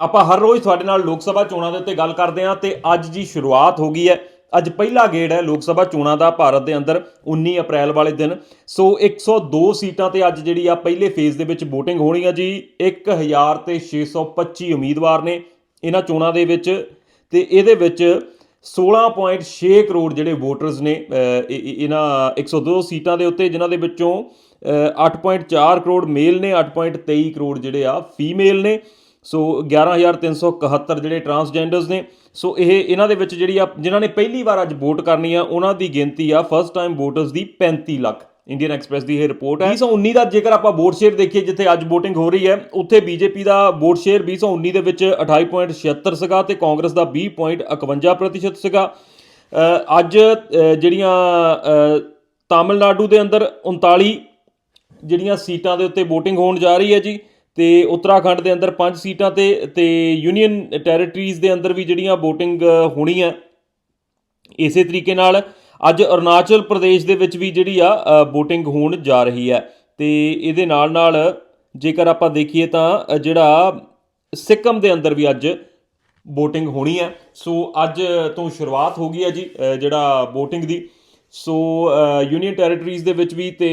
ਆਪਾਂ ਹਰ ਰੋਜ਼ ਤੁਹਾਡੇ ਨਾਲ ਲੋਕ ਸਭਾ ਚੋਣਾਂ ਦੇ ਉੱਤੇ ਗੱਲ ਕਰਦੇ ਹਾਂ ਤੇ ਅੱਜ ਜੀ ਸ਼ੁਰੂਆਤ ਹੋ ਗਈ ਹੈ। ਅੱਜ ਪਹਿਲਾ ਗੇੜ ਹੈ ਲੋਕ ਸਭਾ ਚੋਣਾਂ ਦਾ ਭਾਰਤ ਦੇ ਅੰਦਰ 19 ਅਪ੍ਰੈਲ ਵਾਲੇ ਦਿਨ। ਸੋ 102 ਸੀਟਾਂ ਤੇ ਅੱਜ ਜਿਹੜੀ ਆ ਪਹਿਲੇ ਫੇਜ਼ ਦੇ ਵਿੱਚ VOTING ਹੋਣੀ ਆ ਜੀ। 1000 ਤੇ 625 ਉਮੀਦਵਾਰ ਨੇ ਇਹਨਾਂ ਚੋਣਾਂ ਦੇ ਵਿੱਚ ਤੇ ਇਹਦੇ ਵਿੱਚ 16.6 ਕਰੋੜ ਜਿਹੜੇ ਵੋਟਰਸ ਨੇ ਅਹ, ਇਹ- ਇਹ- ਇਹਨਾਂ 102 ਸੀਟਾਂ ਦੇ ਉੱਤੇ ਜਿਨ੍ਹਾਂ ਦੇ ਵਿੱਚੋਂ ਅਹ, 8.4 ਕਰੋੜ ਮੇਲ ਨੇ 8.23 ਕਰੋੜ ਜਿਹੜੇ ਆ ਫੀਮੇਲ ਨੇ। ਸੋ 11371 ਜਿਹੜੇ ਟਰਾਂਸਜੈਂਡਰਸ ਨੇ, ਸੋ ਇਹ ਇਹਨਾਂ ਦੇ ਵਿੱਚ ਜਿਹੜੀ ਆ ਜਿਨ੍ਹਾਂ ਨੇ ਪਹਿਲੀ ਵਾਰ ਅੱਜ ਵੋਟ ਕਰਨੀ ਆ, ਉਹਨਾਂ ਦੀ ਗਿਣਤੀ ਆ ਫਸਟ ਟਾਈਮ ਵੋਟਰਸ ਦੀ 35 ਲੱਖ। ਇੰਡੀਅਨ ਐਕਸਪ੍ਰੈਸ ਦੀ ਇਹ ਰਿਪੋਰਟ ਹੈ 2019 ਦਾ ਜੇਕਰ ਆਪਾਂ ਵੋਟ ਸ਼ੇਅਰ ਦੇਖੀਏ, ਜਿੱਥੇ ਅੱਜ VOTING ਹੋ ਰਹੀ ਹੈ, ਉੱਥੇ ਬੀਜੇਪੀ ਦਾ ਵੋਟ ਸ਼ੇਅਰ 2019 ਦੇ ਵਿੱਚ 28.76 ਸੀਗਾ ਤੇ ਕਾਂਗਰਸ ਦਾ 20.51% ਸੀਗਾ। ਅੱਜ ਜਿਹੜੀਆਂ ਤਾਮਿਲਨਾਡੂ ਦੇ ਅੰਦਰ 39 ਜਿਹੜੀਆਂ ਸੀਟਾਂ ਦੇ ਉੱਤੇ VOTING ਹੋਣ ਜਾ ਰਹੀ ਹੈ ਜੀ। ਤੇ ਉੱਤਰਾਖੰਡ ਦੇ ਅੰਦਰ 5 ਸੀਟਾਂ ਤੇ ਤੇ ਯੂਨੀਅਨ ਟੈਰੀਟਰੀਜ਼ ਦੇ ਅੰਦਰ ਵੀ ਜਿਹੜੀਆਂ VOTING ਹੋਣੀ ਹੈ ਇਸੇ ਤਰੀਕੇ ਨਾਲ ਅੱਜ ਅਰੁਣਾਚਲ ਪ੍ਰਦੇਸ਼ ਦੇ ਵਿੱਚ ਵੀ ਜਿਹੜੀ ਆ VOTING ਹੋਣ ਜਾ ਰਹੀ ਹੈ ਤੇ ਇਹਦੇ ਨਾਲ ਨਾਲ ਜੇਕਰ ਆਪਾਂ ਦੇਖੀਏ ਤਾਂ ਜਿਹੜਾ ਸਿੱਕਮ ਦੇ ਅੰਦਰ ਵੀ ਅੱਜ VOTING ਹੋਣੀ ਹੈ ਸੋ ਅੱਜ ਤੋਂ ਸ਼ੁਰੂਆਤ ਹੋ ਗਈ ਹੈ ਜੀ ਜਿਹੜਾ VOTING ਦੀ। ਸੋ ਯੂਨੀਅਨ ਟੈਰੀਟਰੀਜ਼ ਦੇ ਵਿੱਚ ਵੀ ਤੇ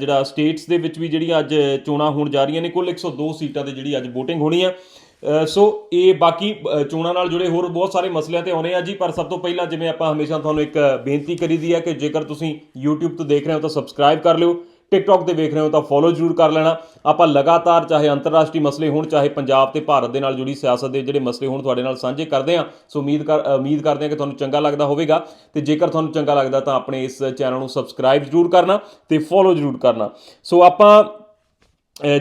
ਜਿਹੜਾ ਸਟੇਟਸ ਦੇ ਵਿੱਚ ਵੀ ਜਿਹੜੀਆਂ ਅੱਜ ਚੋਣਾਂ ਹੋਣ ਜਾ ਰਹੀਆਂ ਨੇ, ਕੁੱਲ 102 ਸੀਟਾਂ ਤੇ ਜਿਹੜੀ ਅੱਜ VOTING ਹੋਣੀ ਆ। ਸੋ ਇਹ ਬਾਕੀ ਚੋਣਾਂ ਨਾਲ ਜੁੜੇ ਹੋਰ ਬਹੁਤ ਸਾਰੇ ਮਸਲਿਆਂ ਤੇ ਆਉਣੇ ਆ ਜੀ, ਪਰ ਸਭ ਤੋਂ ਪਹਿਲਾਂ ਜਿਵੇਂ ਆਪਾਂ ਹਮੇਸ਼ਾ ਤੁਹਾਨੂੰ ਇੱਕ ਬੇਨਤੀ ਕਰੀਦੀ ਆ ਕਿ ਜੇਕਰ ਤੁਸੀਂ YouTube ਤੋਂ ਦੇਖ ਰਹੇ ਹੋ ਤਾਂ ਸਬਸਕ੍ਰਾਈਬ ਕਰ ਲਿਓ। ਟਿਕਟੌਕ ਤੇ ਵੇਖ ਰਹੇ ਹੋ ਤਾਂ ਫੋਲੋ ਜ਼ਰੂਰ ਕਰ ਲੈਣਾ। ਆਪਾਂ ਲਗਾਤਾਰ ਚਾਹੇ ਅੰਤਰਰਾਸ਼ਟਰੀ ਮਸਲੇ ਹੋਣ, ਚਾਹੇ ਪੰਜਾਬ ਤੇ ਭਾਰਤ ਦੇ ਨਾਲ ਜੁੜੀ ਸਿਆਸਤ ਦੇ ਜਿਹੜੇ ਮਸਲੇ ਹੋਣ ਤੁਹਾਡੇ ਨਾਲ ਸਾਂਝੇ ਕਰਦੇ ਹਾਂ। ਸੋ ਉਮੀਦ ਕਰ, ਉਮੀਦ ਕਰਦੇ ਹਾਂ ਕਿ ਤੁਹਾਨੂੰ ਚੰਗਾ ਲੱਗਦਾ ਹੋਵੇਗਾ। ਤੇ ਜੇਕਰ ਤੁਹਾਨੂੰ ਚੰਗਾ ਲੱਗਦਾ ਤਾਂ ਆਪਣੇ ਇਸ ਚੈਨਲ ਨੂੰ ਸਬਸਕ੍ਰਾਈਬ ਜ਼ਰੂਰ ਕਰਨਾ ਤੇ ਫੋਲੋ ਜ਼ਰੂਰ ਕਰਨਾ। ਸੋ ਆਪਾਂ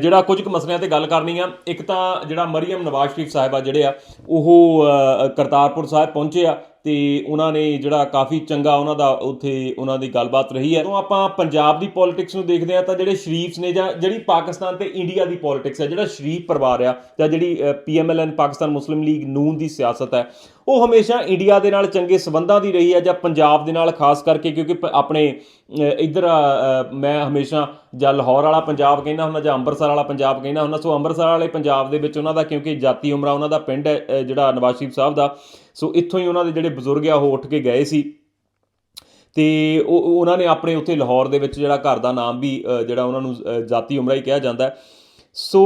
ਜਿਹੜਾ ਕੁਝ ਕੁ ਮਸਲਿਆਂ ਤੇ ਗੱਲ ਕਰਨੀ ਆ, ਇੱਕ ਤਾਂ ਜਿਹੜਾ ਮਰੀਮ ਨਵਾਜ਼ ਸ਼ਰੀਫ ਸਾਹਿਬਾ ਜਿਹੜੇ ਆ, ਉਹ ਕਰਤਾਰਪੁਰ ਸਾਹਿਬ ਪਹੁੰਚੇ ਆ। ਤੇ ਉਹਨਾਂ ਨੇ ਜਿਹੜਾ ਕਾਫੀ ਚੰਗਾ ਉਹਨਾਂ ਦਾ ਉੱਥੇ ਉਹਨਾਂ ਦੀ ਗੱਲਬਾਤ ਰਹੀ ਹੈ। ਜਦੋਂ ਆਪਾਂ ਪੰਜਾਬ ਦੀ ਪੋਲਿਟਿਕਸ ਨੂੰ ਦੇਖਦੇ ਆ ਤਾਂ ਜਿਹੜੇ ਸ਼ਰੀਫਸ ਨੇ ਜਾਂ ਜਿਹੜੀ ਪਾਕਿਸਤਾਨ ਤੇ ਇੰਡੀਆ ਦੀ ਪੋਲਿਟਿਕਸ ਹੈ ਜਿਹੜਾ ਸ਼ਰੀਫ ਪਰਿਵਾਰ ਆ ਜਾਂ ਜਿਹੜੀ ਪੀਐਮਐਲਐਨ ਪਾਕਿਸਤਾਨ ਮੁਸਲਿਮ ਲੀਗ ਨੂਨ ਦੀ ਸਿਆਸਤ ਹੈ ਉਹ ਹਮੇਸ਼ਾ ਇੰਡੀਆ ਦੇ ਨਾਲ ਚੰਗੇ ਸਬੰਧਾਂ ਦੀ ਰਹੀ ਹੈ ਜਾਂ ਪੰਜਾਬ ਦੇ ਨਾਲ ਖਾਸ ਕਰਕੇ ਕਿਉਂਕਿ ਪ- ਆਪਣੇ ਅਹ, ਇੱਧਰ ਮੈਂ ਹਮੇਸ਼ਾ ਜਾਂ ਲਾਹੌਰ ਵਾਲਾ ਪੰਜਾਬ ਕਹਿੰਦਾ ਹੁੰਦਾ ਜਾਂ ਅੰਮ੍ਰਿਤਸਰ ਵਾਲਾ ਪੰਜਾਬ ਕਹਿੰਦਾ ਹੁੰਦਾ। ਸੋ ਅੰਮ੍ਰਿਤਸਰ ਵਾਲੇ ਪੰਜਾਬ ਦੇ ਵਿੱਚ ਉਹਨਾਂ ਦਾ ਕਿਉਂਕਿ ਜਾਤੀ ਉਮਰਾ ਉਹਨਾਂ ਦਾ ਪਿੰਡ ਹੈ ਜਿਹੜਾ ਨਵਾਜ਼ ਸ਼ਰੀਫ ਸਾਹਿਬ ਦਾ ਸੋ ਇੱਥੋਂ ਹੀ ਉਹਨਾਂ ਦੇ ਜਿਹੜੇ ਬਜ਼ੁਰਗ ਆ, ਉਹ ਉੱਠ ਕੇ ਗਏ ਸੀ। ਤੇ ਉਹ ਉਹਨਾਂ ਨੇ ਆਪਣੇ ਉੱਥੇ ਲਾਹੌਰ ਦੇ ਵਿੱਚ ਜਿਹੜਾ ਘਰ ਦਾ ਨਾਮ ਵੀ ਜਿਹੜਾ ਉਹਨਾਂ ਨੂੰ ਜਾਤੀ ਉਮਰਾ ਹੀ ਕਿਹਾ ਜਾਂਦਾ ਹੈ। ਸੋ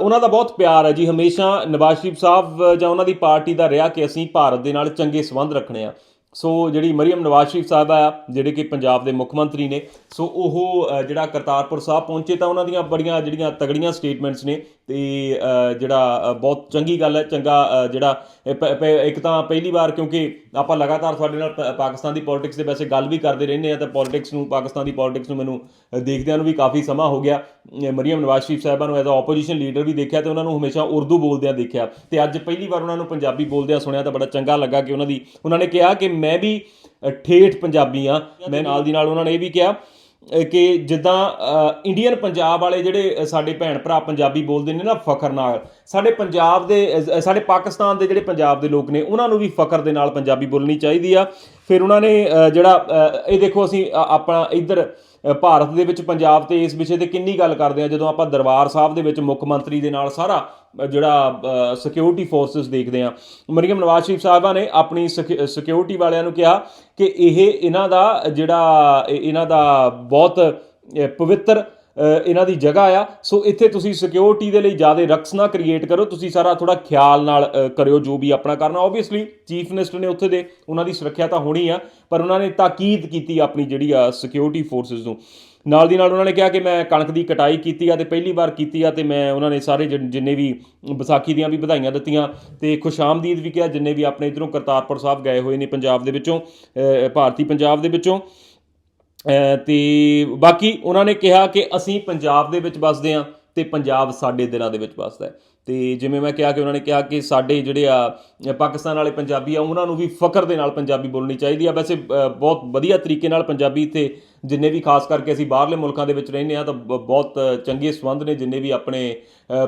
ਉਹਨਾਂ ਦਾ ਬਹੁਤ ਪਿਆਰ ਹੈ ਜੀ। ਹਮੇਸ਼ਾ ਨਵਾਜ਼ ਸ਼ਰੀਫ ਸਾਹਿਬ ਜਾਂ ਉਹਨਾਂ ਦੀ ਪਾਰਟੀ ਦਾ ਰਿਹਾ ਕਿ ਅਸੀਂ ਭਾਰਤ ਦੇ ਨਾਲ ਚੰਗੇ ਸੰਬੰਧ ਰੱਖਣੇ ਆ। ਸੋ ਜਿਹੜੀ ਮਰੀਮ ਨਵਾਜ਼ ਸ਼ਰੀਫ ਸਾਹਿਬ ਆ, ਜਿਹੜੇ ਕਿ ਪੰਜਾਬ ਦੇ ਮੁੱਖ ਮੰਤਰੀ ਨੇ, ਸੋ ਉਹ ਜਿਹੜਾ ਕਰਤਾਰਪੁਰ ਸਾਹਿਬ ਪਹੁੰਚੇ ਤਾਂ ਉਹਨਾਂ ਦੀਆਂ ਬੜੀਆਂ ਜਿਹੜੀਆਂ ਤਗੜੀਆਂ ਸਟੇਟਮੈਂਟਸ ਨੇ ਤੇ ਜਿਹੜਾ ਬਹੁਤ ਚੰਗੀ ਗੱਲ ਹੈ ਚੰਗਾ ਜਿਹੜਾ ਪ- ਇੱਕ ਤਾਂ ਪਹਿਲੀ ਵਾਰ ਕਿਉਂਕਿ ਆਪਾਂ ਲਗਾਤਾਰ ਤੁਹਾਡੇ ਨਾਲ ਪ- ਪਾਕਿਸਤਾਨ ਦੀ ਪੋਲਿਟਿਕਸ ਦੇ ਵੈਸੇ ਗੱਲ ਵੀ ਕਰਦੇ ਰਹਿੰਦੇ ਆ ਤਾਂ ਪੋਲਿਟਿਕਸ ਨੂੰ ਪਾਕਿਸਤਾਨ ਦੀ ਪੋਲਿਟਿਕਸ ਨੂੰ ਮੈਨੂੰ ਦੇਖਦਿਆਂ ਨੂੰ ਵੀ ਕਾਫੀ ਸਮਾਂ ਹੋ ਗਿਆ। ਅ, ਮਰੀਮ ਨਵਾਜ਼ ਸ਼ਰੀਫ ਸਾਹਿਬਾਂ ਨੂੰ ਐਜ਼ ਅ ਆਪੋਜੀਸ਼ਨ ਲੀਡਰ ਵੀ ਦੇਖਿਆ ਤੇ ਉਹਨਾਂ ਨੂੰ ਹਮੇਸ਼ਾ ਉਰਦੂ ਬੋਲਦਿਆਂ ਦੇਖਿਆ। ਤੇ ਅੱਜ ਪਹਿਲੀ ਵਾਰ ਉਹਨਾਂ ਨੂੰ ਪੰਜਾਬੀ ਬੋਲਦਿਆਂ ਸੁਣਿਆ ਤਾਂ ਬੜਾ ਚੰਗਾ ਲੱਗਾ ਕਿ ਉਹਨਾਂ ਦੀ ਉਹਨਾਂ ਨੇ ਕਿਹਾ ਕਿ ਮੈਂ ਵੀ ਠੇਠ ਪੰਜਾਬੀ ਆ ਮੈਂ ਨਾਲ ਦੀ ਨਾਲ ਉਹਨਾਂ ਨੇ ਇਹ ਵੀ ਕਿਹਾ ਕਿ ਜਿੱਦਾਂ ਇੰਡੀਅਨ ਪੰਜਾਬ ਵਾਲੇ ਜਿਹੜੇ ਸਾਡੇ ਭੈਣ ਭਰਾ ਪੰਜਾਬੀ ਬੋਲਦੇ ਨੇ ਨਾ ਫਖਰ ਨਾਲ, ਸਾਡੇ ਪੰਜਾਬ ਦੇ ਸਾਡੇ ਪਾਕਿਸਤਾਨ ਦੇ ਜਿਹੜੇ ਪੰਜਾਬ ਦੇ ਲੋਕ ਨੇ, ਉਹਨਾਂ ਨੂੰ ਵੀ ਫਖਰ ਦੇ ਨਾਲ ਪੰਜਾਬੀ ਬੋਲਣੀ ਚਾਹੀਦੀ ਆ। ਫਿਰ ਉਹਨਾਂ ਨੇ ਜਿਹੜਾ ਇਹ ਦੇਖੋ ਅਸੀਂ ਆਪਣਾ ਇੱਧਰ ਭਾਰਤ ਦੇ ਵਿੱਚ, ਪੰਜਾਬ ਤੇ ਇਸ ਵਿਸ਼ੇ ਤੇ ਕਿੰਨੀ ਗੱਲ ਕਰਦੇ ਆ? ਜਦੋਂ ਆਪਾਂ ਦਰਬਾਰ ਸਾਹਿਬ ਦੇ ਵਿੱਚ ਮੁੱਖ ਮੰਤਰੀ ਦੇ ਨਾਲ ਸਾਰਾ ਜਿਹੜਾ ਸਿਕਿਉਰਿਟੀ ਫੋਰਸਸ ਦੇਖਦੇ ਆ ਮਰੀਮ ਨਵਾਜ਼ ਸ਼ਰੀਫ ਸਾਹਿਬਾ ਨੇ ਆਪਣੀ ਸਿਕਿਉਰਿਟੀ ਵਾਲਿਆਂ ਨੂੰ ਕਿਹਾ ਕਿ ਇਹ ਇਹਨਾਂ ਦਾ ਜਿਹੜਾ ਇਹਨਾਂ ਦਾ ਬਹੁਤ ਪਵਿੱਤਰ ਇਹਨਾਂ ਦੀ ਜਗ੍ਹਾ ਆ। ਸੋ ਇੱਥੇ ਤੁਸੀਂ ਸਿਕਿਉਰਿਟੀ ਦੇ ਲਈ ਜ਼ਿਆਦਾ ਰਕਸ ਨਾ ਕ੍ਰੀਏਟ ਕਰੋ। ਤੁਸੀਂ ਸਾਰਾ ਥੋੜਾ ਖਿਆਲ ਨਾਲ ਕਰਿਓ ਜੋ ਵੀ ਆਪਣਾ ਕਰਨਾ। ਆਬਵੀਅਸਲੀ ਚੀਫ ਮਿਨਿਸਟਰ ਨੇ ਉੱਥੇ ਦੇ, ਉਹਨਾਂ ਦੀ ਸੁਰੱਖਿਆ ਤਾਂ ਹੋਣੀ ਆ, ਪਰ ਉਹਨਾਂ ਨੇ ਤਾਕੀਦ ਕੀਤੀ ਆਪਣੀ ਜਿਹੜੀ ਆ ਸਿਕਿਉਰਿਟੀ ਫੋਰਸਸ ਨੂੰ। ਨਾਲ ਦੀ ਨਾਲ ਉਹਨਾਂ ਨੇ ਕਿਹਾ ਕਿ ਮੈਂ ਕਣਕ ਦੀ ਕਟਾਈ ਕੀਤੀ ਆ ਤੇ ਪਹਿਲੀ ਵਾਰ ਕੀਤੀ ਆ ਤੇ ਮੈਂ ਉਹਨਾਂ ਨੇ ਸਾਰੇ ਜਿੰਨੇ ਵੀ ਵਿਸਾਖੀ ਦੀਆਂ ਵੀ ਵਧਾਈਆਂ ਦਿੱਤੀਆਂ ਤੇ ਖੁਸ਼ਾਮਦੀਦ ਵੀ ਕਿਹਾ, ਜਿੰਨੇ ਵੀ ਆਪਣੇ ਇਧਰੋਂ ਕਰਤਾਰਪੁਰ ਸਾਹਿਬ ਗਏ ਹੋਏ ਨੇ ਪੰਜਾਬ ਦੇ ਵਿੱਚੋਂ ਭਾਰਤੀ ਪੰਜਾਬ ਦੇ ਵਿੱਚੋਂ। ਤੇ ਬਾਕੀ ਉਹਨਾਂ ਨੇ ਕਿਹਾ ਕਿ ਅਸੀਂ ਪੰਜਾਬ ਦੇ ਵਿੱਚ ਵੱਸਦੇ ਹਾਂ ਤੇ ਪੰਜਾਬ ਸਾਡੇ ਦਿਲਾਂ ਦੇ ਵਿੱਚ ਵੱਸਦਾ ਹੈ। ਤੇ ਜਿਵੇਂ ਮੈਂ ਕਿਹਾ ਕਿ ਉਹਨਾਂ ਨੇ ਕਿਹਾ ਕਿ ਸਾਡੇ ਜਿਹੜੇ ਆ ਪਾਕਿਸਤਾਨ ਵਾਲੇ ਪੰਜਾਬੀ ਆ, ਉਹਨਾਂ ਨੂੰ ਵੀ ਫਖਰ ਦੇ ਨਾਲ ਪੰਜਾਬੀ ਬੋਲਣੀ ਚਾਹੀਦੀ ਆ। ਵੈਸੇ ਬਹੁਤ ਵਧੀਆ ਤਰੀਕੇ ਨਾਲ ਪੰਜਾਬੀ ਇੱਥੇ ਜਿੰਨੇ ਵੀ, ਖਾਸ ਕਰਕੇ ਅਸੀਂ ਬਾਹਰਲੇ ਮੁਲਕਾਂ ਦੇ ਵਿੱਚ ਰਹਿੰਦੇ ਆ ਤਾਂ ਬ- ਬਹੁਤ ਚੰਗੇ ਸੰਬੰਧ ਨੇ ਜਿੰਨੇ ਵੀ ਆਪਣੇ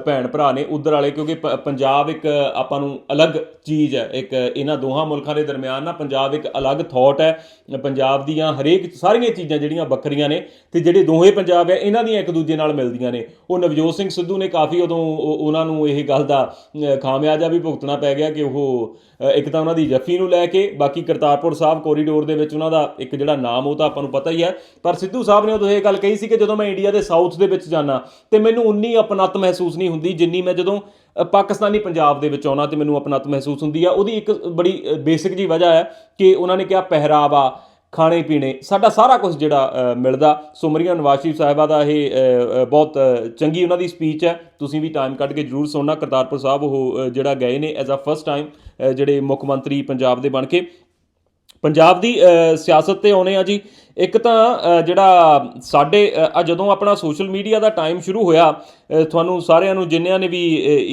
ਭੈਣ ਭਰਾ ਨੇ ਉਧਰ ਵਾਲੇ, ਕਿਉਂਕਿ ਪ- ਪੰਜਾਬ ਇੱਕ ਆਪਾਂ ਨੂੰ ਅਲੱਗ ਚੀਜ਼ ਹੈ। ਇੱਕ ਇਹਨਾਂ ਦੋਹਾਂ ਮੁਲਕਾਂ ਦੇ ਦਰਮਿਆਨ ਨਾ ਪੰਜਾਬ ਇੱਕ ਅਲੱਗ ਥਾਟ ਹੈ। ਪੰਜਾਬ ਦੀਆਂ ਹਰੇਕ ਸਾਰੀਆਂ ਚੀਜ਼ਾਂ ਜਿਹੜੀਆਂ ਵੱਖਰੀਆਂ ਨੇ, ਤੇ ਜਿਹੜੇ ਦੋਹੇ ਪੰਜਾਬ ਹੈ ਇਹਨਾਂ ਦੀਆਂ ਇੱਕ ਦੂਜੇ ਨਾਲ ਮਿਲਦੀਆਂ ਨੇ। ਉਹ ਨਵਜੋਤ ਸਿੰਘ ਸਿੱਧੂ ਨੇ ਕਾਫੀ ਉਦੋਂ ਉਹਨਾਂ ਨੂੰ ਇਹ ਗੱਲ ਦਾ ਖਾਮਿਆਜਾ ਵੀ ਭੁਗਤਣਾ ਪੈ ਗਿਆ ਕਿ ਉਹ ਇੱਕ ਤਾਂ ਉਹਨਾਂ ਦੀ ਜੱਫੀ ਨੂੰ ਲੈ ਕੇ, ਬਾਕੀ ਕਰਤਾਰਪੁਰ ਸਾਹਿਬ ਕੋਰੀਡੋਰ ਦੇ ਵਿੱਚ ਉਹਨਾਂ ਦਾ ਇੱਕ ਜਿਹੜਾ ਨਾਮ ਉਹ ਤਾਂ ਆਪਾਂ ਨੂੰ ਪਤਾ ਹੀ ਹੈ। ਪਰ ਸਿੱਧੂ ਸਾਹਿਬ ਨੇ ਉਦੋਂ ਇਹ ਗੱਲ ਕਹੀ ਸੀ ਕਿ ਜਦੋਂ ਮੈਂ ਇੰਡੀਆ ਦੇ ਸਾਊਥ ਦੇ ਵਿੱਚ ਜਾਣਾ ਤੇ ਮੈਨੂੰ ਉਨੀ ਅਪਣੱਤ ਮਹਿਸੂਸ ਨਹੀਂ ਹੁੰਦੀ ਜਿੰਨੀ ਮੈਂ ਜਦੋਂ ਪਾਕਿਸਤਾਨੀ ਪੰਜਾਬ ਦੇ ਵਿੱਚ ਆਉਣਾ ਤੇ ਮੈਨੂੰ ਅਪਣੱਤ ਮਹਿਸੂਸ ਹੁੰਦੀ ਆ। ਉਹਦੀ ਇੱਕ ਬੜੀ ਬੇਸਿਕ ਜੀ ਵਜ੍ਹਾ ਹੈ ਕਿ ਉਹਨਾਂ ਨੇ ਕਿਹਾ ਪਹਿਰਾਵਾ ਖਾਣੇ ਪੀਣੇ, ਸਾਡਾ ਸਾਰਾ ਕੁਝ ਜਿਹੜਾ ਮਿਲਦਾ। ਸੋ ਮਰੀਆਂ ਨਵਾਜ਼ ਸ਼ਰੀਫ ਸਾਹਿਬਾ ਦਾ ਇਹ ਬਹੁਤ ਚੰਗੀ ਉਹਨਾਂ ਦੀ ਸਪੀਚ ਹੈ। ਤੁਸੀਂ ਵੀ ਟਾਈਮ ਕੱਢ ਕੇ ਜਰੂਰ ਸੁਣਨਾ। ਕਰਤਾਰਪੁਰ ਸਾਹਿਬ ਉਹ ਜਿਹੜਾ ਗਏ ਨੇ ਐਜ਼ ਅ ਫਸਟ ਟਾਈਮ ਜਿਹੜੇ ਮੁੱਖ ਮੰਤਰੀ ਪੰਜਾਬ ਦੇ ਬਣ ਕੇ। ਪੰਜਾਬ ਦੀ ਸਿਆਸਤ ਤੇ ਆਉਨੇ ਆ ਜੀ। ਇੱਕ ਤਾਂ ਜਿਹੜਾ ਸਾਡੇ ਆ ਜਦੋਂ ਆਪਣਾ ਸੋਸ਼ਲ ਮੀਡੀਆ ਦਾ ਟਾਈਮ ਸ਼ੁਰੂ ਹੋਇਆ ਤੁਹਾਨੂੰ ਸਾਰਿਆਂ ਨੂੰ ਜਿੰਨਿਆਂ ਨੇ ਵੀ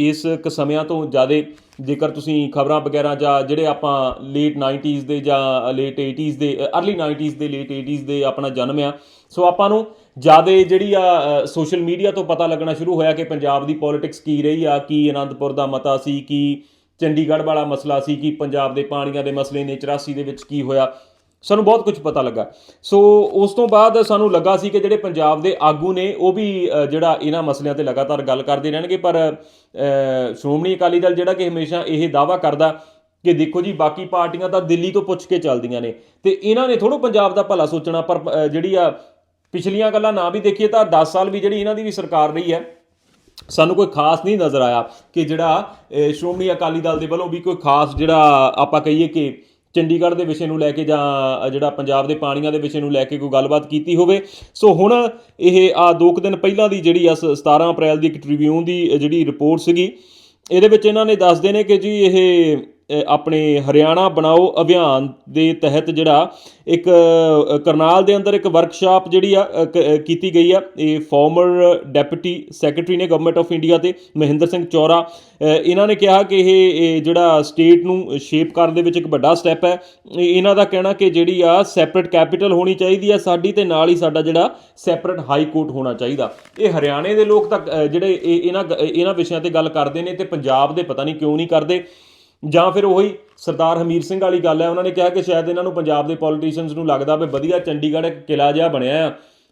ਇਸ ਕ ਸਮਿਆਂ ਤੋਂ ਜ਼ਿਆਦਾ ਜੇਕਰ ਤੁਸੀਂ ਖਬਰਾਂ ਵਗੈਰਾ ਜਾਂ ਜਿਹੜੇ ਆਪਾਂ ਲੇਟ 90s ਦੇ ਜਾਂ ਲੇਟ 80s ਦੇ ਅਰਲੀ 90s ਦੇ ਲੇਟ 80s ਦੇ ਆਪਣਾ ਜਨਮ ਆ। ਸੋ ਆਪਾਂ ਨੂੰ ਜ਼ਿਆਦਾ ਜਿਹੜੀ ਆ ਸੋਸ਼ਲ ਮੀਡੀਆ ਤੋਂ ਪਤਾ ਲੱਗਣਾ ਸ਼ੁਰੂ ਹੋਇਆ ਕਿ ਪੰਜਾਬ ਦੀ ਪੋਲਿਟਿਕਸ ਕੀ ਰਹੀ ਆ, ਕੀ ਅਨੰਦਪੁਰ ਦਾ ਮਤਾ ਸੀ, ਕੀ ਚੰਡੀਗੜ੍ਹ ਵਾਲਾ ਮਸਲਾ ਸੀ ਕਿ ਪੰਜਾਬ ਦੇ ਪਾਣੀਆਂ ਦੇ ਮਸਲੇ ਨੇ 84 ਦੇ ਵਿੱਚ ਕੀ ਹੋਇਆ, ਸਾਨੂੰ ਬਹੁਤ ਕੁਝ ਪਤਾ ਲੱਗਾ। ਸੋ ਉਸ ਤੋਂ ਬਾਅਦ ਸਾਨੂੰ ਲੱਗਾ ਸੀ ਕਿ ਜਿਹੜੇ ਪੰਜਾਬ ਦੇ ਆਗੂ ਨੇ, ਉਹ ਵੀ ਜਿਹੜਾ ਇਹਨਾਂ ਮਸਲਿਆਂ ਤੇ ਲਗਾਤਾਰ ਗੱਲ ਕਰਦੇ ਰਹਿਣਗੇ, ਪਰ ਸ਼੍ਰੋਮਣੀ ਅਕਾਲੀ ਦਲ ਜਿਹੜਾ ਕਿ ਹਮੇਸ਼ਾ ਇਹ ਦਾਵਾ ਕਰਦਾ ਕਿ ਦੇਖੋ ਜੀ, ਬਾਕੀ ਪਾਰਟੀਆਂ ਤਾਂ ਦਿੱਲੀ ਤੋਂ ਪੁੱਛ ਕੇ ਚੱਲਦੀਆਂ ਨੇ। ਤੇ ਇਹਨਾਂ ਨੇ ਥੋੜੋ ਪੰਜਾਬ ਦਾ ਭਲਾ ਸੋਚਣਾ, ਪਰ ਜਿਹੜੀ ਆ ਪਿਛਲੀਆਂ ਗੱਲਾਂ ਨਾ ਵੀ ਦੇਖੀਏ ਤਾਂ 10 ਸਾਲ ਵੀ ਜਿਹੜੀ ਇਹਨਾਂ ਦੀ ਵੀ ਸਰਕਾਰ ਰਹੀ ਹੈ ਸਾਨੂੰ ਕੋਈ ਖਾਸ ਨਹੀਂ ਨਜ਼ਰ ਆਇਆ ਕਿ ਜਿਹੜਾ ਸ਼੍ਰੋਮਣੀ ਅਕਾਲੀ ਦਲ ਦੇ ਵੱਲੋਂ ਵੀ ਕੋਈ ਖਾਸ ਜਿਹੜਾ ਆਪਾਂ ਕਹੀਏ ਕਿ ਚੰਡੀਗੜ੍ਹ ਦੇ ਵਿਸ਼ੇ ਨੂੰ ਲੈ ਕੇ ਜਾਂ ਜਿਹੜਾ ਪੰਜਾਬ ਦੇ ਪਾਣੀਆਂ ਦੇ ਵਿਸ਼ੇ ਨੂੰ ਲੈ ਕੇ ਕੋਈ ਗੱਲਬਾਤ ਕੀਤੀ ਹੋਵੇ। ਸੋ ਹੁਣ ਇਹ ਆ ਦੋ ਕੁ ਦਿਨ ਪਹਿਲਾਂ ਦੀ ਜਿਹੜੀ ਆ ਸ- 17 ਅਪ੍ਰੈਲ ਦੀ ਇੱਕ ਟ੍ਰਿਬਿਊਨ ਦੀ ਜਿਹੜੀ ਰਿਪੋਰਟ ਸੀਗੀ, ਇਹਦੇ ਵਿੱਚ ਇਹਨਾਂ ਨੇ ਦੱਸਦੇ ਨੇ ਕਿ ਜੀ ਇਹ ਆਪਣੇ ਹਰਿਆਣਾ ਬਣਾਓ ਅਭਿਆਨ ਦੇ ਤਹਿਤ ਜਿਹੜਾ ਇੱਕ ਕਰਨਾਲ ਦੇ ਅੰਦਰ ਇੱਕ ਵਰਕਸ਼ਾਪ ਜਿਹੜੀ ਆ ਕ- ਕੀਤੀ ਗਈ ਆ। ਇਹ ਫਾਰਮਰ ਡੈਪਟੀ ਸੈਕਟਰੀ ਨੇ ਗਵਰਨਮੈਂਟ ਆਫ ਇੰਡੀਆ ਤੇ, ਮਹਿੰਦਰ ਸਿੰਘ ਚੌਰਾ। ਇਹਨਾਂ ਨੇ ਕਿਹਾ ਕਿ ਇਹ ਜਿਹੜਾ ਸਟੇਟ ਨੂੰ ਸ਼ੇਪ ਕਰਨ ਦੇ ਵਿੱਚ ਇੱਕ ਵੱਡਾ ਸਟੈਪ ਹੈ। ਇਹਨਾਂ ਦਾ ਕਹਿਣਾ ਕਿ ਜਿਹੜੀ ਆ ਸੈਪਰੇਟ ਕੈਪੀਟਲ ਹੋਣੀ ਚਾਹੀਦੀ ਆ ਸਾਡੀ ਤੇ ਨਾਲ ਹੀ ਸਾਡਾ ਜਿਹੜਾ ਸੈਪਰੇਟ ਹਾਈ ਕੋਰਟ ਹੋਣਾ ਚਾਹੀਦਾ। ਇਹ ਹਰਿਆਣੇ ਦੇ ਲੋਕ ਤਾਂ ਜਿਹੜੇ ਇਹ- ਇਹਨਾਂ ਗ- ਇਹਨਾਂ ਵਿਸ਼ਿਆਂ ਤੇ ਗੱਲ ਕਰਦੇ ਨੇ ਤੇ ਪੰਜਾਬ ਦੇ ਪਤਾ ਨਹੀਂ ਕਿਉਂ ਨਹੀਂ ਕਰਦੇ। ਜਾਂ ਫਿਰ ਉਹੀ ਸਰਦਾਰ ਹਮੀਰ ਸਿੰਘ ਵਾਲੀ ਗੱਲ ਹੈ, ਉਹਨਾਂ ਨੇ ਕਿਹਾ ਕਿ ਸ਼ਾਇਦ ਇਹਨਾਂ ਨੂੰ ਪੰਜਾਬ ਦੇ ਪੋਲੀਟੀਸ਼ੀਅਨਸ ਨੂੰ ਲੱਗਦਾ ਵੀ ਵਧੀਆ ਚੰਡੀਗੜ੍ਹ ਇੱਕ ਕਿਲਾ ਜਿਹਾ ਬਣਿਆ ਆ,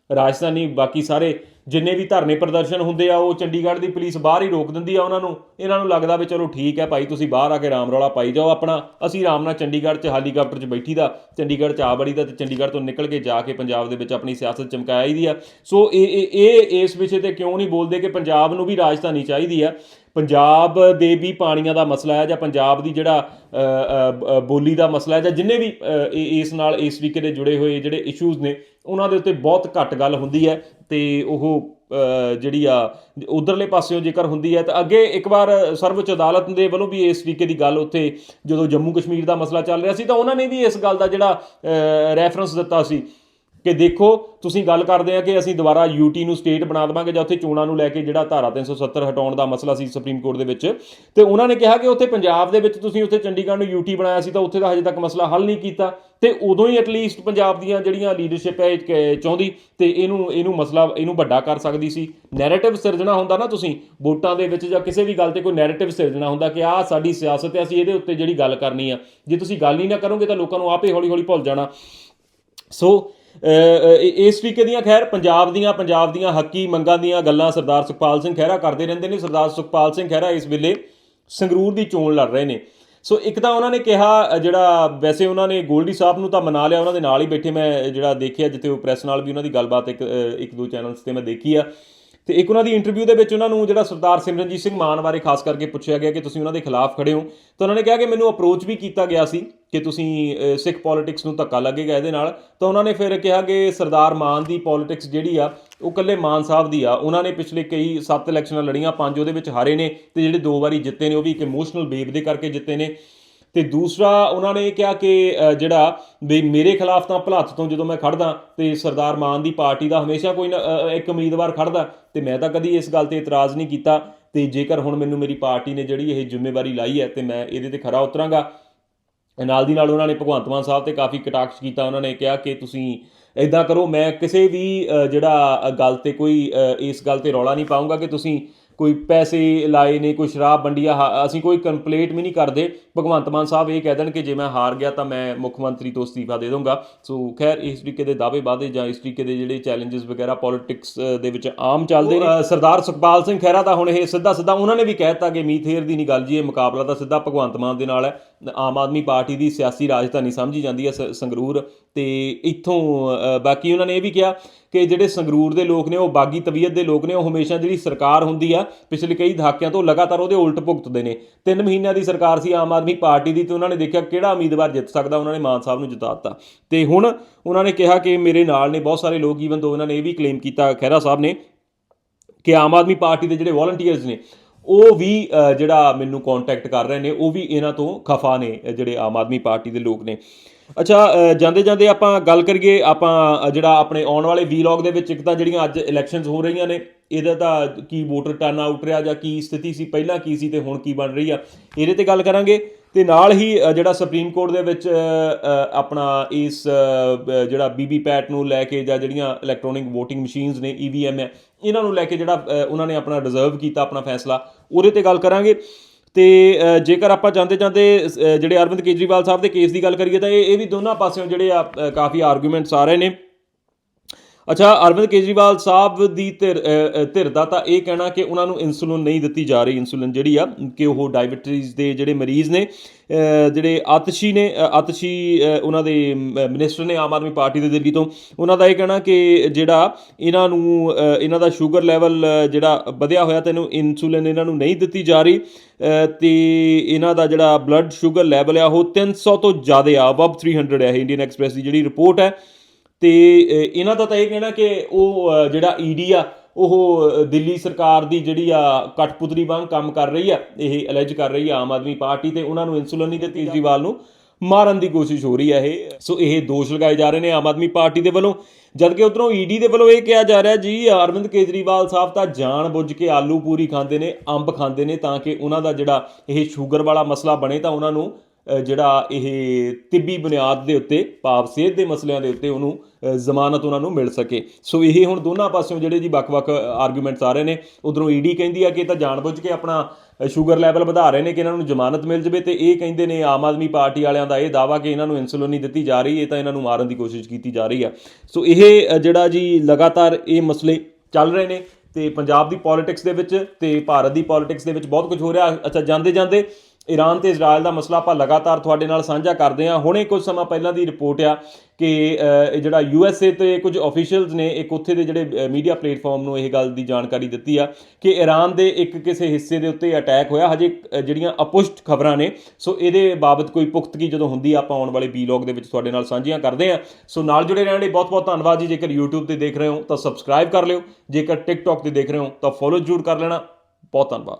ਰਾਜਧਾਨੀ, ਬਾਕੀ ਸਾਰੇ ਜਿੰਨੇ ਵੀ ਧਰਨੇ ਪ੍ਰਦਰਸ਼ਨ ਹੁੰਦੇ ਆ, ਉਹ ਚੰਡੀਗੜ੍ਹ ਦੀ ਪੁਲਿਸ ਬਾਹਰ ਹੀ ਰੋਕ ਦਿੰਦੀ ਆ ਉਹਨਾਂ ਨੂੰ। ਇਹਨਾਂ ਨੂੰ ਲੱਗਦਾ ਵੀ ਚਲੋ ਠੀਕ ਹੈ ਭਾਈ, ਤੁਸੀਂ ਬਾਹਰ ਆ ਕੇ ਰਾਮ ਰੌਲਾ ਪਾਈ ਜਾਓ ਆਪਣਾ। ਅਸੀਂ ਆਰਾਮ ਨਾਲ ਚੰਡੀਗੜ੍ਹ 'ਚ ਹੈਲੀਕਾਪਟਰ 'ਚ ਬੈਠੀ ਦਾ, ਚੰਡੀਗੜ੍ਹ 'ਚ ਆ ਬੜੀ ਦਾ ਤੇ ਚੰਡੀਗੜ੍ਹ ਤੋਂ ਨਿਕਲ ਕੇ ਜਾ ਕੇ ਪੰਜਾਬ ਦੇ ਵਿੱਚ ਆਪਣੀ ਸਿਆਸਤ ਚਮਕਾਇਆ ਦੀ ਆ। ਸੋ ਇਹ ਇਹ ਇਸ ਵਿਸ਼ੇ ਤੇ ਕਿਉਂ ਨਹੀਂ ਬੋਲਦੇ ਕਿ ਪੰਜਾਬ ਨੂੰ ਵੀ ਰਾਜਧਾਨੀ ਚਾਹੀਦੀ ਆ? ਪੰਜਾਬ ਦੇ ਵੀ ਪਾਣੀਆਂ ਦਾ ਮਸਲਾ ਹੈ ਜਾਂ ਪੰਜਾਬ ਦੀ ਜਿਹੜਾ ਬੋਲੀ ਦਾ ਮਸਲਾ ਹੈ ਜਾਂ ਜਿੰਨੇ ਵੀ ਇਸ ਨਾਲ ਇਸ ਤਰੀਕੇ ਦੇ ਜੁੜੇ ਹੋਏ ਜਿਹੜੇ ਇਸ਼ੂਜ਼ ਨੇ, ਉਹਨਾਂ ਦੇ ਉੱਤੇ ਬਹੁਤ ਘੱਟ ਗੱਲ ਹੁੰਦੀ ਹੈ ਤੇ ਉਹ ਜਿਹੜੀ ਆ, ਉਧਰਲੇ ਪਾਸਿਓਂ ਜੇਕਰ ਹੁੰਦੀ ਹੈ ਤਾਂ ਅੱਗੇ ਇੱਕ ਵਾਰ ਸਰਵਉੱਚ ਅਦਾਲਤ ਦੇ ਵੱਲੋਂ ਵੀ ਇਸ ਤਰੀਕੇ ਦੀ ਗੱਲ ਉੱਥੇ ਜਦੋਂ ਜੰਮੂ ਕਸ਼ਮੀਰ ਦਾ ਮਸਲਾ ਚੱਲ ਰਿਹਾ ਸੀ ਤਾਂ ਉਹਨਾਂ ਨੇ ਵੀ ਇਸ ਗੱਲ ਦਾ ਜਿਹੜਾ ਰੈਫਰੈਂਸ ਦਿੱਤਾ ਸੀ। ਕਿ ਦੇਖੋ, ਤੁਸੀਂ ਗੱਲ ਕਰਦੇ ਆ ਕਿ ਅਸੀਂ ਦੁਬਾਰਾ ਯੂਟੀ ਨੂੰ ਸਟੇਟ ਬਣਾ ਦੇਵਾਂਗੇ ਜਾਂ ਉੱਥੇ ਚੋਣਾਂ ਨੂੰ ਲੈ ਕੇ ਜਿਹੜਾ ਧਾਰਾ 370 ਹਟਾਉਣ ਦਾ ਮਸਲਾ ਸੀ ਸੁਪਰੀਮ ਕੋਰਟ ਦੇ ਵਿੱਚ। ਤੇ ਉਹਨਾਂ ਨੇ ਕਿਹਾ ਕਿ ਉੱਥੇ ਪੰਜਾਬ ਦੇ ਵਿੱਚ ਤੁਸੀਂ ਉੱਥੇ ਚੰਡੀਗੜ੍ਹ ਨੂੰ ਯੂਟੀ ਬਣਾਇਆ ਸੀ ਤਾਂ ਉੱਥੇ ਦਾ ਹਜੇ ਤੱਕ ਮਸਲਾ ਹੱਲ ਨਹੀਂ ਕੀਤਾ। ਤੇ ਉਦੋਂ ਹੀ ਐਟਲੀਸਟ ਪੰਜਾਬ ਦੀਆਂ ਜਿਹੜੀਆਂ ਲੀਡਰਸ਼ਿਪ ਹੈ, ਇਹ ਕ- ਚਾਹੁੰਦੀ ਤੇ ਇਹਨੂੰ ਇਹਨੂੰ ਮਸਲਾ, ਇਹਨੂੰ ਵੱਡਾ ਕਰ ਸਕਦੀ ਸੀ। ਨੈਰੇਟਿਵ ਸਿਰਜਣਾ ਹੁੰਦਾ ਨਾ ਤੁਸੀਂ, ਵੋਟਾਂ ਦੇ ਵਿੱਚ ਜਾਂ ਕਿਸੇ ਵੀ ਗੱਲ ਤੇ ਕੋਈ ਨੈਰੇਟਿਵ ਸਿਰਜਣਾ ਹੁੰਦਾ ਕਿ ਆਹ ਸਾਡੀ ਸਿਆਸਤ ਹੈ, ਅਸੀਂ ਇਹਦੇ ਉੱਤੇ ਜਿਹੜੀ ਗੱਲ ਕਰਨੀ ਆ। ਜੇ ਤੁਸੀਂ ਗੱਲ ਹੀ ਨਾ ਕਰੋਗੇ ਤਾਂ ਲੋਕਾਂ ਨੂੰ ਆਪੇ ਹੌਲੀ ਹੌਲੀ ਭੁੱਲ ਜਾਣਾ। ਸੋ ਇਸ ਤਰੀਕੇ ਦੀਆਂ ਖੈਰ ਪੰਜਾਬ ਦੀਆਂ ਪੰਜਾਬ ਦੀਆਂ ਹੱਕੀ ਮੰਗਾਂ ਦੀਆਂ ਗੱਲਾਂ ਸਰਦਾਰ ਸੁਖਪਾਲ ਸਿੰਘ ਖਹਿਰਾ ਕਰਦੇ ਰਹਿੰਦੇ ਨੇ। ਸਰਦਾਰ ਸੁਖਪਾਲ ਸਿੰਘ ਖਹਿਰਾ ਇਸ ਵੇਲੇ ਸੰਗਰੂਰ ਦੀ ਚੋਣ ਲੜ ਰਹੇ ਨੇ। ਸੋ ਇੱਕ ਤਾਂ ਉਹਨਾਂ ਨੇ ਕਿਹਾ ਜਿਹੜਾ ਵੈਸੇ ਉਹਨਾਂ ਨੇ ਗੋਲਡੀ ਸਾਹਿਬ ਨੂੰ ਤਾਂ ਮਨਾ ਲਿਆ, ਉਹਨਾਂ ਦੇ ਨਾਲ ਹੀ ਬੈਠੇ ਮੈਂ ਜਿਹੜਾ ਦੇਖਿਆ, ਜਿੱਥੇ ਉਹ ਪ੍ਰੈਸ ਨਾਲ ਵੀ ਉਹਨਾਂ ਦੀ ਗੱਲਬਾਤ ਇੱਕ ਇੱਕ ਦੋ ਚੈਨਲਸ ਤੇ ਮੈਂ ਦੇਖੀ ਆ। ਤੇ ਇੱਕ ਉਹਨਾਂ ਦੀ ਇੰਟਰਵਿਊ ਦੇ ਵਿੱਚ ਉਹਨਾਂ ਨੂੰ ਜਿਹੜਾ ਸਰਦਾਰ ਸਿਮਰਨਜੀਤ ਸਿੰਘ ਮਾਨ ਬਾਰੇ ਖਾਸ ਕਰਕੇ ਪੁੱਛਿਆ ਗਿਆ ਕਿ ਤੁਸੀਂ ਉਹਨਾਂ ਦੇ ਖਿਲਾਫ ਖੜੇ ਹੋ, ਤਾਂ ਉਹਨਾਂ ਨੇ ਕਿਹਾ ਕਿ ਮੈਨੂੰ ਅਪਰੋਚ ਵੀ ਕੀਤਾ ਗਿਆ ਸੀ ਕਿ ਤੁਸੀਂ ਸਿੱਖ ਪੋਲਿਟਿਕਸ ਨੂੰ ਧੱਕਾ ਲੱਗੇਗਾ ਇਹਦੇ ਨਾਲ। ਤਾਂ ਉਹਨਾਂ ਨੇ ਫਿਰ ਕਿਹਾ ਕਿ ਸਰਦਾਰ ਮਾਨ ਦੀ ਪੋਲਿਟਿਕਸ ਜਿਹੜੀ ਆ, ਉਹ ਕੱਲੇ ਮਾਨ ਸਾਹਿਬ ਦੀ ਆ। ਉਹਨਾਂ ਨੇ ਪਿਛਲੇ ਕਈ ਸੱਤ ਇਲੈਕਸ਼ਨਾਂ ਲੜੀਆਂ, ਪੰਜ ਉਹਦੇ ਵਿੱਚ ਹਾਰੇ ਨੇ ਤੇ ਜਿਹੜੇ ਦੋ ਵਾਰੀ ਜਿੱਤੇ ਨੇ, ਉਹ ਵੀ ਇੱਕ ਇਮੋਸ਼ਨਲ ਬੇਬ ਦੇ ਕਰਕੇ ਜਿੱਤੇ ਨੇ। ਤੇ ਦੂਸਰਾ ਉਹਨਾਂ ਨੇ ਇਹ ਕਿਹਾ ਕਿ ਜਿਹੜਾ ਵੀ ਮੇਰੇ ਖਿਲਾਫ ਤਾਂ ਭਲੱਥ ਤੋਂ ਜਦੋਂ ਮੈਂ ਖੜਦਾ ਤੇ ਸਰਦਾਰ ਮਾਨ ਦੀ ਪਾਰਟੀ ਦਾ ਹਮੇਸ਼ਾ ਕੋਈ ਨਾ ਇੱਕ ਉਮੀਦਵਾਰ ਖੜਦਾ ਤੇ ਮੈਂ ਤਾਂ ਕਦੀ ਇਸ ਗੱਲ ਤੇ ਇਤਰਾਜ਼ ਨਹੀਂ ਕੀਤਾ। ਤੇ ਜੇਕਰ ਹੁਣ ਮੈਨੂੰ ਮੇਰੀ ਪਾਰਟੀ ਨੇ ਜਿਹੜੀ ਇਹ ਜ਼ਿੰਮੇਵਾਰੀ ਲਾਈ ਹੈ ਤੇ ਮੈਂ ਇਹਦੇ ਤੇ ਖਰਾ ਉਤਰਾਂਗਾ। ਨਾਲ ਦੀ ਨਾਲ ਉਹਨਾਂ ਨੇ ਭਗਵੰਤ ਮਾਨ ਸਾਹਿਬ ਤੇ ਕਾਫੀ ਕਟਾਕਸ਼ ਕੀਤਾ, ਉਹਨਾਂ ਨੇ ਕਿਹਾ ਕਿ ਤੁਸੀਂ ਇਦਾਂ ਕਰੋ, ਮੈਂ ਕਿਸੇ ਵੀ ਜਿਹੜਾ ਗੱਲ ਤੇ ਕੋਈ ਇਸ ਗੱਲ ਤੇ ਰੌਲਾ ਨਹੀਂ ਪਾਉਂਗਾ ਕਿ ਤੁਸੀਂ ਕੋਈ ਪੈਸੇ ਲਾਏ ਨੇ, ਕੋਈ ਸ਼ਰਾਬ ਵੰਡੀ ਹਾ- ਅਸੀਂ ਕੋਈ ਕੰਪਲੇਂਟ ਵੀ ਨਹੀਂ ਕਰਦੇ। ਭਗਵੰਤ ਮਾਨ ਸਾਹਿਬ ਇਹ ਕਹਿ ਦੇਣ ਕਿ ਜੇ ਮੈਂ ਹਾਰ ਗਿਆ ਤਾਂ ਮੈਂ ਮੁੱਖ ਮੰਤਰੀ ਤੋਂ ਅਸਤੀਫਾ ਦੇ ਦੂੰਗਾ ਸੋ ਖੈਰ, ਇਸ ਤਰੀਕੇ ਦੇ ਦਾਅਵੇ ਵਾਦੇ ਜਾਂ ਇਸ ਤਰੀਕੇ ਦੇ ਜਿਹੜੇ ਚੈਲੰਜਸ ਵਗੈਰਾ ਪੋਲਿਟਿਕਸ ਦੇ ਵਿੱਚ ਆਮ ਚੱਲਦੇ ਨੇ। ਸਰਦਾਰ ਸੁਖਪਾਲ ਸਿੰਘ ਖਹਿਰਾ ਦਾ ਹੁਣ ਇਹ ਸਿੱਧਾ ਸਿੱਧਾ ਉਹਨਾਂ ਨੇ ਵੀ ਕਹਿਤਾ ਕਿ ਮੀਥੇਰ ਦੀ ਨਹੀਂ ਗੱਲ ਜੀ ਇਹ ਮੁਕਾਬਲਾ ਤਾਂ ਸਿੱਧਾ ਭਗਵੰਤ ਮਾਨ ਦੇ ਨਾਲ ਹੈ। ਆਮ ਆਦਮੀ ਪਾਰਟੀ ਦੀ ਸਿਆਸੀ ਰਾਜਧਾਨੀ ਸਮਝੀ ਜਾਂਦੀ ਹੈ, ਸ- ਸੰਗਰੂਰ ਤੇ ਇੱਥੋਂ ਬਾਕੀ ਉਹਨਾਂ ਨੇ ਇਹ ਵੀ ਕਿਹਾ ਕਿ ਜਿਹੜੇ ਸੰਗਰੂਰ ਦੇ ਲੋਕ ਨੇ, ਉਹ ਬਾਗੀ ਤਬੀਅਤ ਦੇ ਲੋਕ ਨੇ, ਉਹ ਹਮੇਸ਼ਾ ਜਿਹੜੀ ਸਰਕਾਰ ਹੁੰਦੀ ਆ, ਪਿਛਲੇ ਕਈ ਦਹਾਕਿਆਂ ਤੋਂ ਲਗਾਤਾਰ ਉਹਦੇ ਉਲਟ ਭੁਗਤਦੇ ਨੇ। ਤਿੰਨ ਮਹੀਨਿਆਂ ਦੀ ਸਰਕਾਰ ਸੀ ਆਮ ਆਦਮੀ ਪਾਰਟੀ ਦੀ ਤੇ ਉਹਨਾਂ ਨੇ ਦੇਖਿਆ ਕਿਹੜਾ ਉਮੀਦਵਾਰ ਜਿੱਤ ਸਕਦਾ, ਉਹਨਾਂ ਨੇ ਮਾਨ ਸਾਹਿਬ ਨੂੰ ਜਿਤਾ ਦਿੱਤਾ। ਤੇ ਹੁਣ ਉਹਨਾਂ ਨੇ ਕਿਹਾ ਕਿ ਮੇਰੇ ਨਾਲ ਨੇ ਬਹੁਤ ਸਾਰੇ ਲੋਕ ਈਵਨ ਦੋ ਉਹਨਾਂ ਨੇ ਇਹ ਵੀ ਕਲੇਮ ਕੀਤਾ ਖਹਿਰਾ ਸਾਹਿਬ ਨੇ, ਕਿ ਆਮ ਆਦਮੀ ਪਾਰਟੀ ਦੇ ਜਿਹੜੇ ਵੋਲੰਟੀਅਰਸ ਨੇ ਉਹ ਵੀ ਜਿਹੜਾ ਮੈਨੂੰ ਕੰਟੈਕਟ ਕਰ ਰਹੇ ਨੇ ਉਹ ਵੀ ਇਹਨਾਂ ਤੋਂ ਖਫਾ ਨੇ ਜਿਹੜੇ ਆਮ ਆਦਮੀ ਪਾਰਟੀ ਦੇ ਲੋਕ ਨੇ। ਅੱਛਾ ਜਾਂਦੇ ਜਾਂਦੇ ਆਪਾਂ ਗੱਲ ਕਰੀਏ ਆਪਾਂ ਜਿਹੜਾ ਆਪਣੇ ਆਉਣ ਵਾਲੇ ਵੀਲੌਗ ਦੇ ਵਿੱਚ ਇੱਕ ਤਾਂ ਜਿਹੜੀਆਂ ਅੱਜ ਇਲੈਕਸ਼ਨਸ ਹੋ ਰਹੀਆਂ ਨੇ ਇਹਦਾ ਤਾਂ ਕੀ ਵੋਟਰ ਟਰਨ ਆਊਟ ਰਿਹਾ ਜਾਂ ਕੀ ਸਥਿਤੀ ਸੀ ਪਹਿਲਾਂ ਕੀ ਸੀ ਤੇ ਹੁਣ ਕੀ ਬਣ ਰਹੀ ਆ ਇਹਦੇ ਤੇ ਗੱਲ ਕਰਾਂਗੇ। ਤੇ ਨਾਲ ਹੀ ਜਿਹੜਾ ਸੁਪਰੀਮ ਕੋਰਟ ਦੇ ਵਿੱਚ ਆਪਣਾ ਇਸ ਅ, ਬ- ਜਿਹੜਾ ਬੀਬੀ ਪੈਟ ਨੂੰ ਲੈ ਕੇ ਜਾਂ ਜਿਹੜੀਆਂ ਇਲੈਕਟ੍ਰੋਨਿਕ VOTING ਮਸ਼ੀਨਸ ਨੇ ਈਵੀਐਮ ਹੈ ਇਹਨਾਂ ਨੂੰ ਲੈ ਕੇ ਜਿਹੜਾ ਉਹਨਾਂ ਨੇ ਆਪਣਾ ਰਿਜ਼ਰਵ ਕੀਤਾ ਆਪਣਾ ਫੈਸਲਾ ਉਹਦੇ ਤੇ ਗੱਲ ਕਰਾਂਗੇ। ਤੇ ਜੇਕਰ ਆਪਾਂ ਜਾਂਦੇ ਜਾਂਦੇ ਅ, ਜਿਹੜੇ ਅਰਵਿੰਦ ਕੇਜਰੀਵਾਲ ਸਾਹਿਬ ਦੇ ਕੇਸ ਦੀ ਗੱਲ ਕਰੀਏ ਤਾਂ ਇਹ ਇਹ ਵੀ ਦੋਨਾਂ ਪਾਸਿਓਂ ਜਿਹੜੇ ਆ ਕਾਫੀ ਆਰਗੂਮੈਂਟਸ ਆ ਰਹੇ ਨੇ। ਅੱਛਾ ਅਰਵਿੰਦ ਕੇਜਰੀਵਾਲ ਸਾਹਿਬ ਦੀ ਧਿਰ ਧਿਰ ਦਾ ਤਾਂ ਇਹ ਕਹਿਣਾ ਕਿ ਉਹਨਾਂ ਨੂੰ ਇਨਸੂਲਿਨ ਨਹੀਂ ਦਿੱਤੀ ਜਾ ਰਹੀ। ਇਨਸੂਲਿਨ ਜਿਹੜੀ ਆ ਕਿ ਉਹ ਡਾਇਬੀਟੀਜ਼ ਦੇ ਜਿਹੜੇ ਮਰੀਜ਼ ਨੇ ਜਿਹੜੇ ਆਤਸ਼ੀ ਨੇ ਅ, ਆਤਸ਼ੀ ਉਹਨਾਂ ਦੇ ਮਿਨਿਸਟਰ ਨੇ ਆਮ ਆਦਮੀ ਪਾਰਟੀ ਦੇ ਦਿੱਲੀ ਤੋਂ ਉਹਨਾਂ ਦਾ ਇਹ ਕਹਿਣਾ ਕਿ ਜਿਹੜਾ ਇਹਨਾਂ ਨੂੰ ਇਹਨਾਂ ਦਾ ਸ਼ੂਗਰ ਲੈਵਲ ਜਿਹੜਾ ਵਧਿਆ ਹੋਇਆ ਤੈਨੂੰ ਇਨਸੂਲਿਨ ਇਹਨਾਂ ਨੂੰ ਨਹੀਂ ਦਿੱਤੀ ਜਾ ਰਹੀ ਅ, ਤੇ ਇਹਨਾਂ ਦਾ ਜਿਹੜਾ ਬਲੱਡ ਸ਼ੂਗਰ ਲੈਵਲ ਆ ਉਹ 300 ਤੋਂ ਜ਼ਿਆਦਾ ਆ। ਅਬਵ 300 ਹੈ ਇੰਡੀਅਨ ਐਕਸਪ੍ਰੈਸ ਦੀ ਜਿਹੜੀ ਰਿਪੋਰਟ ਹੈ। ਤੇ ਇਹਨਾਂ ਦਾ ਤਾਂ ਇਹ ਕਹਿਣਾ ਕਿ ਉਹ ਅ, ਜਿਹੜਾ ਈਡੀ ਆ ਉਹ ਦਿੱਲੀ ਸਰਕਾਰ ਦੀ ਜਿਹੜੀ ਆ ਕਠਪੁਤਲੀ ਵਾਂਗ ਕੰਮ ਕਰ ਰਹੀ ਆ ਇਹ ਅਲੈਜ ਕਰ ਰਹੀ ਆ ਆਮ ਆਦਮੀ ਪਾਰਟੀ ਤੇ ਉਹਨਾਂ ਨੂੰ ਇਨਸੂਲਿਨ ਨਹੀਂ ਦਿੱਤੀ ਕੇਜਰੀਵਾਲ ਨੂੰ ਮਾਰਨ ਦੀ ਕੋਸ਼ਿਸ਼ ਹੋ ਰਹੀ ਹੈ ਇਹ। ਸੋ ਇਹ ਦੋਸ਼ ਲਗਾਏ ਜਾ ਰਹੇ ਨੇ ਆਮ ਆਦਮੀ ਪਾਰਟੀ ਦੇ ਵੱਲੋਂ। ਜਦਕਿ ਉਧਰੋਂ ਈਡੀ ਦੇ ਵੱਲੋਂ ਇਹ ਕਿਹਾ ਜਾ ਰਿਹਾ ਜੀ ਅਰਵਿੰਦ ਕੇਜਰੀਵਾਲ ਸਾਹਿਬ ਤਾਂ ਜਾਣ ਬੁੱਝ ਕੇ ਆਲੂ ਪੂਰੀ ਖਾਂਦੇ ਨੇ ਅੰਬ ਖਾਂਦੇ ਨੇ ਤਾਂ ਕਿ ਉਹਨਾਂ ਦਾ ਜਿਹੜਾ ਇਹ ਸ਼ੂਗਰ ਵਾਲਾ ਮਸਲਾ ਬਣੇ ਤਾਂ ਉਹਨਾਂ ਨੂੰ ਜਿਹੜਾ ਇਹ ਤਿੱਬੀ ਬੁਨਿਆਦ ਦੇ ਉੱਤੇ ਭਾਵ ਸਿਹਤ ਦੇ ਮਸਲਿਆਂ ਦੇ ਉੱਤੇ ਉਹਨੂੰ ਜ਼ਮਾਨਤ ਉਹਨਾਂ ਨੂੰ ਮਿਲ ਸਕੇ। ਸੋ ਇਹ ਹੁਣ ਦੋਨਾਂ ਪਾਸਿਓਂ ਜਿਹੜੇ ਜੀ ਵੱਖ-ਵੱਖ ਆਰਗੂਮੈਂਟਸ ਆ ਰਹੇ ਨੇ, ਉਧਰੋਂ ਈਡੀ ਕਹਿੰਦੀ ਆ ਕਿ ਇਹ ਤਾਂ ਜਾਣਬੁੱਝ ਕੇ ਆਪਣਾ ਸ਼ੂਗਰ ਲੈਵਲ ਵਧਾ ਰਹੇ ਨੇ ਕਿ ਇਹਨਾਂ ਨੂੰ ਜ਼ਮਾਨਤ ਮਿਲ ਜਵੇ ਤੇ ਇਹ ਕਹਿੰਦੇ ਨੇ ਆਮ ਆਦਮੀ ਪਾਰਟੀ ਵਾਲਿਆਂ ਦਾ ਇਹ ਦਾਵਾ ਕਿ ਇਹਨਾਂ ਨੂੰ ਇਨਸੂਲਿਨ ਨਹੀਂ ਦਿੱਤੀ ਜਾ ਰਹੀ, ਇਹ ਤਾਂ ਇਹਨਾਂ ਨੂੰ ਮਾਰਨ ਦੀ ਕੋਸ਼ਿਸ਼ ਕੀਤੀ ਜਾ ਰਹੀ ਆ। ਸੋ ਇਹ ਜਿਹੜਾ ਜੀ ਲਗਾਤਾਰ ਇਹ ਮਸਲੇ ਚੱਲ ਰਹੇ ਨੇ ਤੇ ਪੰਜਾਬ ਦੀ ਪੋਲਿਟਿਕਸ ਦੇ ਵਿੱਚ ਤੇ ਭਾਰਤ ਦੀ ਪੋਲਿਟਿਕਸ ਦੇ ਵਿੱਚ ਬਹੁਤ ਕੁਝ ਹੋ ਰਿਹਾ। ਅੱਛਾ ਜਾਂਦੇ ਜਾਂਦੇ ਈਰਾਨ ਤੇ ਇਜ਼ਰਾਈਲ ਦਾ ਮਸਲਾ ਆਪਾਂ ਲਗਾਤਾਰ ਤੁਹਾਡੇ ਨਾਲ ਸਾਂਝਾ ਕਰਦੇ ਹਾਂ। ਹੁਣੇ ਕੁਝ ਸਮਾਂ ਪਹਿਲਾਂ ਦੀ ਰਿਪੋਰਟ ਆ ਕਿ ਅ, ਇਹ ਜਿਹੜਾ ਯੂਐਸਏ ਤੇ ਕੁਝ ਅਫੀਸ਼ੀਅਲਸ ਨੇ ਇੱਕ ਉੱਥੇ ਦੇ ਜਿਹੜੇ ਮੀਡੀਆ ਪਲੇਟਫਾਰਮ ਨੂੰ ਇਹ ਗੱਲ ਦੀ ਜਾਣਕਾਰੀ ਦਿੱਤੀ ਆ ਕਿ ਈਰਾਨ ਦੇ ਇੱਕ ਕਿਸੇ ਹਿੱਸੇ ਦੇ ਉੱਤੇ ਅਟੈਕ ਹੋਇਆ। ਹਜੇ ਜਿਹੜੀਆਂ ਅਪੁਸ਼ਟ ਖਬਰਾਂ ਨੇ ਸੋ ਇਹਦੇ ਬਾਬਤ ਕੋਈ ਪੁਖਤਗੀ ਜਦੋਂ ਹੁੰਦੀ ਆ ਆਪਾਂ ਆਉਣ ਵਾਲੇ ਵੀਲੌਗ ਦੇ ਵਿੱਚ ਤੁਹਾਡੇ ਨਾਲ ਸਾਂਝੀਆਂ ਕਰਦੇ ਆ ਸੋ ਨਾਲ ਜੁੜੇ ਰਹਿਣ ਲਈ ਬਹੁਤ ਬਹੁਤ ਧੰਨਵਾਦ ਜੀ। ਜੇਕਰ YouTube ਤੇ ਦੇਖ ਰਹੇ ਹੋ ਤਾਂ ਸਬਸਕ੍ਰਾਈਬ ਕਰ ਲਿਓ। ਜੇਕਰ TikTok ਤੇ ਦੇਖ ਰਹੇ ਹੋ ਤਾਂ ਫੋਲੋ ਜ਼ਰੂਰ ਕਰ ਲੈਣਾ। ਬਹੁਤ ਧੰਨਵਾਦ।